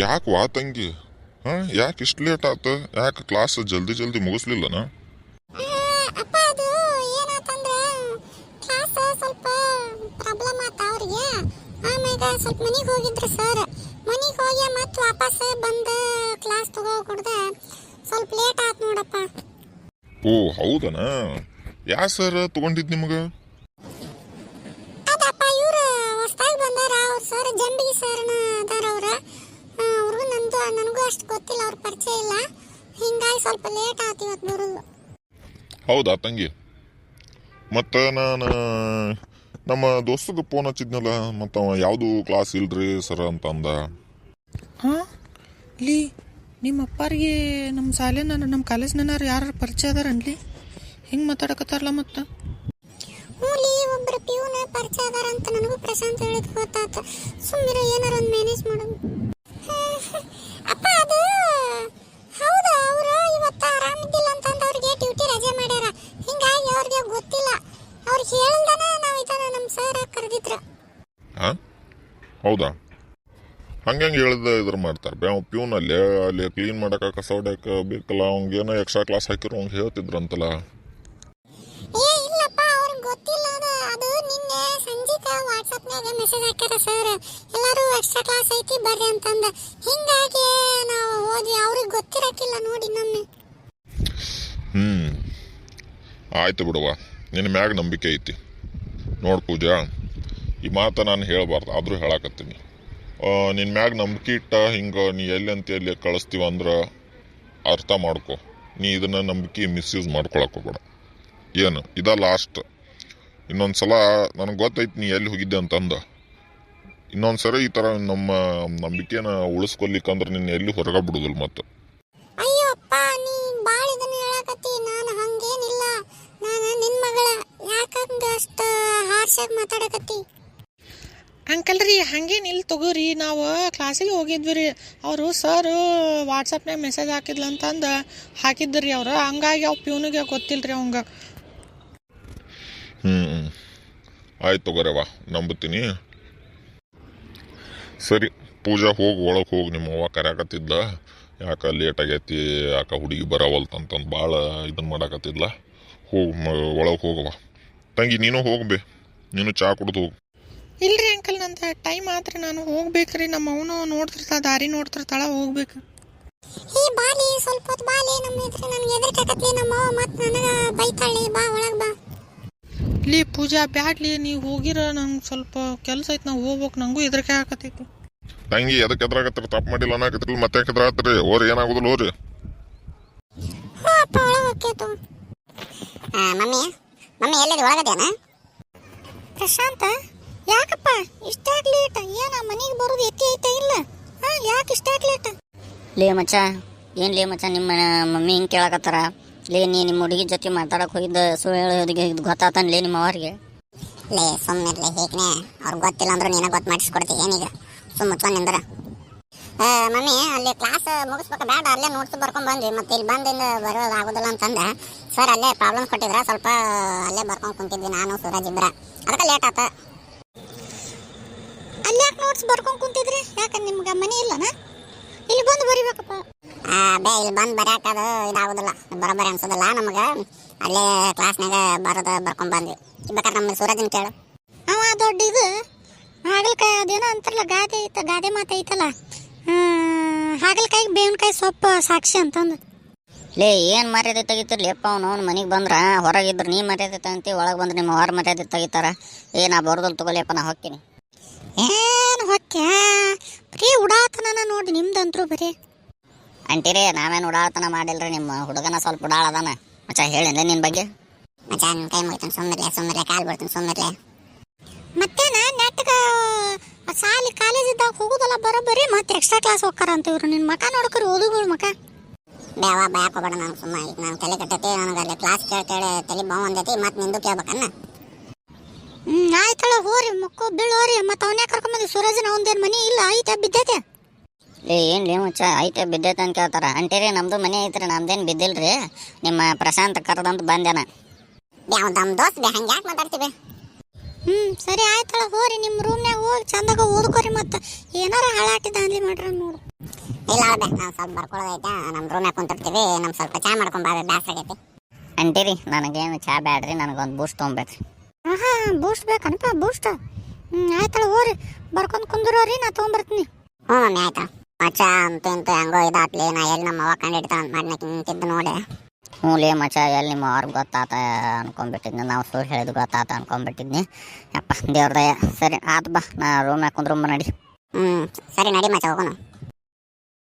ಯಾಕೆ ವಾ ತಂಗಿ? ಹಾಂ ಯಾಕೆ ಇಷ್ಟು ಲೇಟ್ ಆತ? ಯಾಕೆ ಕ್ಲಾಸ್ ಜಲ್ದಿ ಜಲ್ದಿ ಮುಗಿಸ್ಲಿಲ್ಲನ? ಸ್ವಲ್ಪ ಪ್ರಾಬ್ಲಮ್ ಆಮ್ಯಾಗ ಸ್ವಲ್ಪ ಮನಿಗೆ ಹೋಗಿದ್ರು ಸರ್ ಮನಿಗೆ ಹೋಗಿ ಮತ್ತೆ ವಾಪಸ್ ಬಂದು ಕ್ಲಾಸ್ ತಗೋ ಕುಡ್ದ ಸ್ವಲ್ಪ ಲೇಟ್ ಆಯ್ತು ನೋಡಪ್ಪ. ಓ ಹೌದನಾ? ಯಾ ಸರ್ ತಗೊಂಡಿದ್ ನಿಮಗೆ ಅದಪ್ಪ ಇವ್ರು ಹೊಸ್ದಾಗಿ ಬಂದಾರ ಅವ್ರ ಸರ್ ಜಂಬಿಗಿ ಸರ್ನ ಅದಾರ ಅವ್ರ ಅವ್ರಿಗೂ ನಂದು ನನಗೂ ಅಷ್ಟು ಗೊತ್ತಿಲ್ಲ ಅವ್ರ ಪರಿಚಯ ಇಲ್ಲ. ಹಿಂಗಾಗಿ ಸ್ವಲ್ಪ ಲೇಟ್ ಆಯ್ತು ಇವತ್ತು ಬರೋದು. ಹೌದಾ ತಂಗಿ? ಮತ್ತು ನಾನು ನಮ್ಮ ದೋಸ್ತಗೆ ಫೋನ್ ಹಚ್ಚಿದ್ನಲ್ಲ ಮತ್ತು ಅವ ಯಾವುದು ಕ್ಲಾಸ್ ಇಲ್ರಿ ಸರ್ ಅಂತ ಅಂದ. ಹಾಂ? ಲೀ ನಿಮ್ಮ ಅಪ್ಪಾರಿಗೆ ನಮ್ಮ ಶಾಲೆನ ನಮ್ಮ ಕಾಲೇಜ್ನಾರು ಯಾರು ಪರಿಚಯ ಅದಾರನ್ಲಿ ಹಿಂಗೆ ಮಾತಾಡಕತ್ತಾರಲ್ಲ ಮತ್ತು? ಮೂಲಿ ಒಬ್ಬರು ಪಿಯೂನ ಪರಿಚಯ ಅದಾರ ಅಂತ ನನಗೂ ಪ್ರಶಾಂತ್ ಹೇಳಿದ್ ಗೊತ್ತಾತ. ಸುಮ್ಮನೆ ಏನಾರ ಒಂದು ಮ್ಯಾನೇಜ್ ಮಾಡೋದು. ಅಪ್ಪ ಹೌದಾ? ಹಂಗೆ ಹೇಳಿದ ಇದ್ರ ಮಾಡ್ತಾರೆ. ಬ್ಯಾ ಪ್ಯೂನಲ್ಲಿ ಅಲ್ಲೇ ಅಲ್ಲಿ ಕ್ಲೀನ್ ಮಾಡಕ್ಕೆ ಕಸ ಹೊಡ್ಯಕ್ಕೆ ಬೇಕಲ್ಲ ಏನೋ ಎಕ್ಸ್ಟ್ರಾ ಕ್ಲಾಸ್ ಹಾಕಿರೋ ಅವ್ನಿಗೆ ಹೇಳ್ತಿದ್ರಂತಲ್ಲ. ಏ ಇಲ್ಲಪ್ಪ ಅವ್ರಿಗೆ ಗೊತ್ತಿಲ್ಲ ಅದು. ಅದು ನಿನ್ನೆ ಸಂಜಿಕ ವಾಟ್ಸಪ್ನಾಗ ಮೆಸೇಜ್ ಹಾಕ್ಯಾರ ಸರ್ ಎಲ್ಲರೂ ಎಕ್ಸ್ಟ್ರಾ ಕ್ಲಾಸ್ ಐತಿ ಬರ್ರಿ ಅಂತಂದ. ಹಿಂಗಾಗಿ ನಾವು ಹೋದ್ವಿ. ಅವ್ರಿಗೆ ಗೊತ್ತಿರಕ್ಕಿಲ್ಲ ನೋಡಿ ನಮ್ಮೆ ಹ್ಞೂ ಆಯ್ತು ಬಿಡುವ ನಿನ್ನ ಮ್ಯಾಗ ನಂಬಿಕೆ ಐತಿ. ನೋಡ್ ಪೂಜಾ. ಈ ಮಾತು ನಾನು ಹೇಳಬಾರ್ದು, ಆದರೂ ಹೇಳಾಕತ್ತೀನಿ. ನಿನ್ನ ಮ್ಯಾಗ ನಂಬಿಕೆ ಇಟ್ಟ ಹಿಂಗೆ ನೀ ಎಲ್ಲಿ ಅಂತ ಎಲ್ಲಿ ಕಳಿಸ್ತೀವ ಅಂದ್ರೆ ಅರ್ಥ ಮಾಡ್ಕೊ. ನೀ ಇದನ್ನು ನಂಬಿಕೆ ಮಿಸ್ಯೂಸ್ ಮಾಡ್ಕೊಳಕ್ಕೆ ಹೋಗ್ಬೇಡ. ಏನು? ಇದ ಲಾಸ್ಟ್ ಇನ್ನೊಂದು ಸಲ ನನಗೆ ಗೊತ್ತೈತಿ ನೀ ಎಲ್ಲಿ ಹೋಗಿದ್ದೆ ಅಂತಂದ. ಇನ್ನೊಂದು ಸರಿ ಈ ಥರ ನಮ್ಮ ನಂಬಿಕೆನ ಉಳಿಸ್ಕೊಲಿಕ್ಕಂದ್ರೆ ನಿನ್ನ ಎಲ್ಲಿ ಹೊರಗೆ ಬಿಡುದಿಲ್ಲ ಮತ್ತೆ. ಮಾತಾಡಕತ್ತಿ? ಅಂಕಲ್ ರೀ ಹಂಗೇನು ಇಲ್ಲಿ ತಗೋರಿ ನಾವು ಕ್ಲಾಸಿಗೆ ಹೋಗಿದ್ವಿ ರೀ. ಅವರು ಸರ್ ವಾಟ್ಸಪ್ನಾಗ ಮೆಸೇಜ್ ಹಾಕಿದ್ಲು ಅಂತಂದು ಹಾಕಿದ್ರಿ ಅವರು. ಹಂಗಾಗಿ ಅವ್ ಪ್ಯೂನಿಗೆ ಗೊತ್ತಿಲ್ಲ ರೀ ಅವಂಗೆ ಹ್ಞೂ ಆಯ್ತು ತಗೋರವ ನಂಬುತ್ತೀನಿ. ಸರಿ ಪೂಜಾ ಹೋಗಿ ಒಳಗೆ ಹೋಗಿ ನಿಮ್ಮ ಅವ್ವ ಕರ್ಯಾಕತ್ತಿದ್ಲ. ಯಾಕೆ ಲೇಟ್ ಆಗೈತಿ ಯಾಕೆ ಹುಡುಗಿ ಬರವಲ್ತಂತಂದು ಭಾಳ ಇದನ್ನು ಮಾಡಾಕತ್ತಿದ್ಲ. ಹೋಗಿ ಒಳಗೆ ಹೋಗವ ತಂಗಿ ನೀನು ಹೋಗ್ಬೇ. ನೀನು ಚಾ ಕುಡ್ದು ಹೋಗು. ಇಲ್ರಿ ಅಂಕಲ್ ನಂದು ಟೈಮ್ ಆತ್ರಿ ನಾನು ಹೋಗ್ಬೇಕ್ರಿ. ನಮ್ಮ ಅವನು ನೋಡ್ತಿರ್ತಾಳ ದಾರಿ ನೋಡ್ತಿರ್ತಾಳ ಹೋಗ್ಬೇಕು. ಏ ಬಾಲಿ ಸ್ವಲ್ಪ ಹೊತ್ತು ಬಾಲಿ ನಮ್ಮ ಎದುರು ನನಗೆ ಎದುರ್ಕತ್ಲಿ ನಮ್ಮ ಅವ್ವ ಮತ್ತೆ ನನಗ ಬೈತಾಳಿ ಬಾ ಒಳಗ್ ಬಾ. ಇಲ್ಲಿ ಪೂಜಾ ಬ್ಯಾಡ್ಲಿ ನೀವು ಹೋಗಿರ ನಂಗೆ ಸ್ವಲ್ಪ ಕೆಲಸ ಐತೆ ನಾವು ಹೋಗ್ಬೇಕು. ನಂಗೂ ಹೆದರಿಕೆ ಆಗತೈತಿ ತಂಗಿ ಎದಕ್ಕೆ ಎದ್ರಾಗತ್ತಿರ ತಪ್ಪು ಮಾಡಿಲ್ಲ ಅನ್ನಕತ್ತಿರಲಿ ಮತ್ತೆ ಯಾಕೆ ಎದ್ರಾಗತ್ತೀರಿ ಓರಿ ಏನಾಗುದಿಲ್ಲ ಓರಿ ಹೋ ಅಪ್ಪ ಒಳಗೆ ಹೋಗ್ತೇತು ಮಮ್ಮಿ ಮಮ್ಮಿ ಎಲ್ಲದ ಒಳಗದೇನ? ಪ್ರಶಾಂತ? ಯಾಕಪ್ಪ? ಇಷ್ಟಾಗ್ ಲೇಟ್ ಏನ ಮನೆಗೆ ಬರೋದು ಎತ್ತಿ ಐತೆ ಇಲ್ಲ? ಹಾ ಯಾಕೆ ಇಷ್ಟಾಗ್ ಲೇಟ್ ಲೇ ಮಚ್ಚ ಏನ್ ಲೇ ಮಚ್ಚ ನಿಮ್ಮ ಮಮ್ಮಿ ಹಿಂಗೆ ಕೇಳಕತ್ತಾರ? ಲೇ ನೀ ನಿಮ್ಮ ಹುಡುಗಿ ಜೊತೆ ಮಾತಾಡಕ್ ಹೋಗಿದ್ದ ಸುಳ್ಳು ಹೇಳೋದಿಗೆ ಗೊತ್ತಾತನ್ ಲೇ ನಿಮ್ಮ ಅವ್ರಿಗೆ ಲೇ ಸುಮ್ಮನೆ ಹೇಗೆ ಅವ್ರಿಗೆ ಗೊತ್ತಿಲ್ಲ ಅಂದ್ರೆ ನೀನ ಗೊತ್ತು ಮಾಡಿಸ್ಕೊಡ್ತಿ ಏನೀಗ ಸುಮ್ಮ ನಿಂದ್ರ. ಮಮ್ಮಿ ಅಲ್ಲಿ ಕ್ಲಾಸ್ ಮುಗಿಸ್ಬೇಕು ಬೇಡ ಅಲ್ಲೇ ನೋಟ್ಸ್ ಬರ್ಕೊಂಡ್ ಬಂದ್ವಿ. ಮತ್ತೆ ಇಲ್ಲಿ ಬಂದಿಂದ ಬರೋದು ಆಗೋದಿಲ್ಲ ಅಂತಂದ. ಸರ್ ಅಲ್ಲೇ ಪ್ರಾಬ್ಲಮ್ ಕೊಟ್ಟಿದ್ರ ಸ್ವಲ್ಪ ಅಲ್ಲೇ ಬರ್ಕೊಂಡ್ ಕುಂತಿದ್ವಿ ನಾನು ಸೂರಜ್ ಇಬ್ರ. ಅದಕ್ಕೆ ಲೇಟ್ ಆತ. ಅಲ್ಲಿ ಯಾಕೆ ನೋಟ್ಸ್ ಬರ್ಕೊಂಡು ಕುಂತಿದ್ರಿ? ಯಾಕೆ ನಿಮ್ಗೆ ಮನೆ ಇಲ್ಲನ? ಇಲ್ಲಿ ಬಂದು ಬರಿಬೇಕಪ್ಪ. ಬೇ ಇಲ್ಲಿ ಬಂದು ಬರ್ಯಾಕ ಅದು ಇದಾಗೋದಿಲ್ಲ. ಬರೋಬ್ಬರಿ ಅನ್ಸೋದಿಲ್ಲ ನಮಗೆ. ಅಲ್ಲೇ ಕ್ಲಾಸ್ನಾಗ ಬರೋದು ಬರ್ಕೊಂಡು ಬಂದ್ವಿ. ಬೇಕಾದ್ರೆ ನಮ್ಮ ಸೂರಜನ್ ಕೇಳು. ಅವ ದೊಡ್ಡ ಇದು. ಹಾಗಲಕಾಯಿ ಅದೇನೋ ಅಂತಾರಲ್ಲ ಗಾದೆ ಐತ ಗಾದೆ ಮಾತು ಐತಲ್ಲ. ಹಾಗಲಕಾಯಿ ಬೇವಿನಕಾಯಿ ಸೊಪ್ಪು ಸಾಕ್ಷಿ ಅಂತಂದು. ಲೇ ಏನು ಮರ್ಯಾದೆ ತೆಗಿತಿರ್ಲಿ? ಅಪ್ಪ ಅವನು ಅವ್ನು ಮನೆಗೆ ಬಂದ್ರ ಹೊರಗಿದ್ರು ನೀ ಮರ್ಯಾದೆ ತಗಂತಿ ಒಳಗೆ ಬಂದ್ರೆ ನಿಮ್ಮ ಹೊರ ಮರ್ಯಾದೆ ತೆಗಿತಾರ. ಏ ನಾ ಬರ್ದಲ್ ತಗೊಲಿಯಪ್ಪ ನಾ ಹೋಗ್ತೀನಿ. ಏನು ಹೊಕ್ಕೆ ಬರೀ ಉಡಾತನ ನೋಡಿ ನಿಮ್ದಂತ್ರು ಬರೀ. ಅಂಟಿರಿ ನಾವೇನು ಉಡಾಳ್ತನ ಮಾಡಿಲ್ರಿ ನಿಮ್ಮ ಹುಡುಗನ ಸ್ವಲ್ಪ ಉಡಾಳ ಅದಾನ. ಮಚ್ಚ ಹೇಳಿಲ್ಲ ನಿನ್ನ ಬಗ್ಗೆ. ಮಚ್ಚ ನಿನ್ ಕೈ ಮುಗಿತಾನೆ ಸುಮ್ಮನೆ ಸುಮ್ಮನೆ ಕಾಲು ಬಿಡ್ತಾನೆ ಸುಮ್ಮನೆ ಮತ್ತೇನ ನೆಟ್ಗ ಸಾಲಿ ಕಾಲೇಜ್ ಇದ್ದಾಗ ಹೋಗುದಲ್ಲ ಬರೋಬ್ಬರಿ ಮತ್ತೆ ಎಕ್ಸ್ಟ್ರಾ ಕ್ಲಾಸ್ ಹೋಗ್ತಾರ ಅಂತ ಇವ್ರು. ನಿನ್ನ ಮಕ ನೋಡ್ಕರಿ ಓದುಗಳು ಮಕ ಬೇವ ಬ್ಯಾಕ್ ಹೋಗ್ಬೇಡ ನಾನು ಸುಮ್ಮನೆ ಈಗ ನಾನು ತಲೆ ಕಟ್ಟತಿ ನನಗೆ ಅಲ್ಲಿ ಕ್ಲಾಸ್ ಕೇಳ್ತೇಳಿ ಕೇಳಿ ತಲೆ ಬಾವು ಅಂದೈತಿ ಮತ್ತೆ ನಿಂದು ಕೇಳ್ಬೇಕನ್ನ. ಮಕ್ಕಳು ಬೀಳೋರಿ ಮತ್ತೆ ಅವನೇ ಕರ್ಕೊಂಬಂದಿ ಸೂರಜನ ಅವಂದೇನು ಮನಿ ಇಲ್ಲ? ಐತೆ ಬಿದ್ದೈತೆ. ಏ ಏನು ರೀ ಮುಚ್ಚ? ಐತೆ ಬಿದ್ದೈತೆ ಅಂತ ಕೇಳ್ತಾರ. ಅಂಟಿರಿ ನಮ್ದು ಮನೆ ಐತ್ರಿ. ನಮ್ದೇನು ಬಿದ್ದಿಲ್ರಿ. ನಿಮ್ಮ ಪ್ರಶಾಂತ್ ಕರೆದಂತ ಬಂದೇನ ಯಾವ ನಮ್ಮ ದೋಸ್ತ್ ಬೇ ಹಂಗೆ ಯಾಕೆ ಮಾತಾಡ್ತೀವಿ ಹ್ಮ್ ಸರಿ ಆಯ್ತಳ ಹೋರಿ. ನಿಮ್ಮ ರೂಮ್ನಾಗ ಹೋಗಿ ಚಂದಾಗ ಓದ್ಕೋರಿ ಮತ್ತೆ. ಏನಾರ ಹಾಳಾಟಿದ ಅಂದ್ಲಿ ಮಾಡ್ರ ನೋಡು ಇಲ್ಲ ಅಳ್ಬೆ ನಾವು ಸ್ವಲ್ಪ ಬರ್ಕೊಳ್ಳೋದೈತೆ ನಮ್ಮ ರೂಮ್ಯಾಗ ಕುಂತಿರ್ತೀವಿ. ನಮ್ಮ ಸ್ವಲ್ಪ ಚಾ ಮಾಡ್ಕೊಂಡ್ ಬಾಬೆ ಬ್ಯಾಸ್ರ ಆಗೈತಿ. ಅಂತೀರಿ ನನಗೇನು ಚಾ ಬ್ಯಾಡ್ರಿ ನನಗೊಂದು ಬೂಸ್ಟ್ ತೊಗೊಂಬೇಕ್ರಿ ಹಾ ಬೂಸ್ಟ್ ಬೇಕನಪ್ಪ ಬೂಸ್ಟ್ ಹ್ಞೂ ಆಯ್ತಳ ಹೋರಿ ಬರ್ಕೊಂಡು ಕುಂದ್ರೋರಿ ನಾ ತೊಗೊಂಬರ್ತೀನಿ. ಹ್ಞೂ ಮಮ್ಮಿ ಆಯ್ತಾ. ಮಚ್ಚ ಅಂತ ಇಂತ ಹೆಂಗೋ ಇದಾತ್ಲಿ. ನಾ ಎಲ್ಲಿ ನಮ್ಮ ಅವ್ವ ಕಂಡಿಡ್ತಾಳ ಅಂತ ಮಾಡಿ ನಿಂತಿದ್ದು ನೋಡಿ. ಹ್ಞೂ ಲೇ ಮಚ ಎಲ್ಲಿ ನಿಮ್ಮ ಅವ್ರಿಗೆ ಗೊತ್ತಾತ ಅನ್ಕೊಂಡ್ಬಿಟ್ಟಿದ್ನಿ ನಾವು ಸುಳ್ಳು ಹೇಳಿದ್ ಗೊತ್ತಾತ ಅನ್ಕೊಂಡ್ಬಿಟ್ಟಿದ್ನಿ ಯಪ್ಪ ದೇವ್ರದಯ ಸರಿ ಆತು ಬಾ. ನಾ ರೂಮ್ಯಾಗ ಕುಂದ್ರೊಂಬ ನಡಿ. ಹ್ಞೂ ಸರಿ ನಡಿ ಮಚ್ಚ ಹೋಗೋಣ.